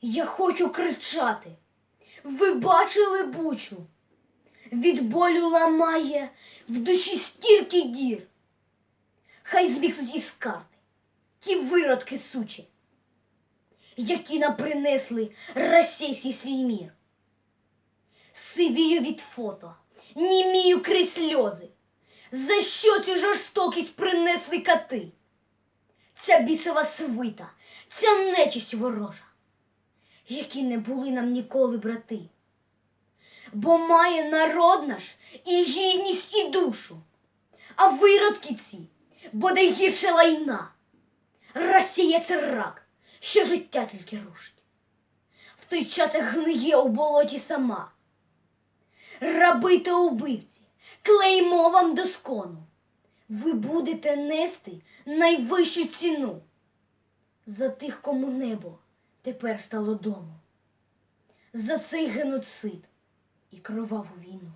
Я хочу кричати. Ви бачили бучу? Від болю ламає в душі стільки дір. Хай зникнуть із карти ті виродки сучі, які нам принесли російський свій мір. Сивію від фото, німію крізь сльози. За що цю жорстокість принесли коти? Ця бісова свита, ця нечисть ворожа, які не були нам ніколи брати. Бо має народ наш і гідність, і душу, а виродки ці, бодай гірше лайна. Це рак, що життя тільки рушить. В той час як гниє у болоті сама. Раби та убивці, клеймо вам до скону. Ви будете нести найвищу ціну за тих, кому небо тепер стало домом, за цей геноцид і кроваву війну.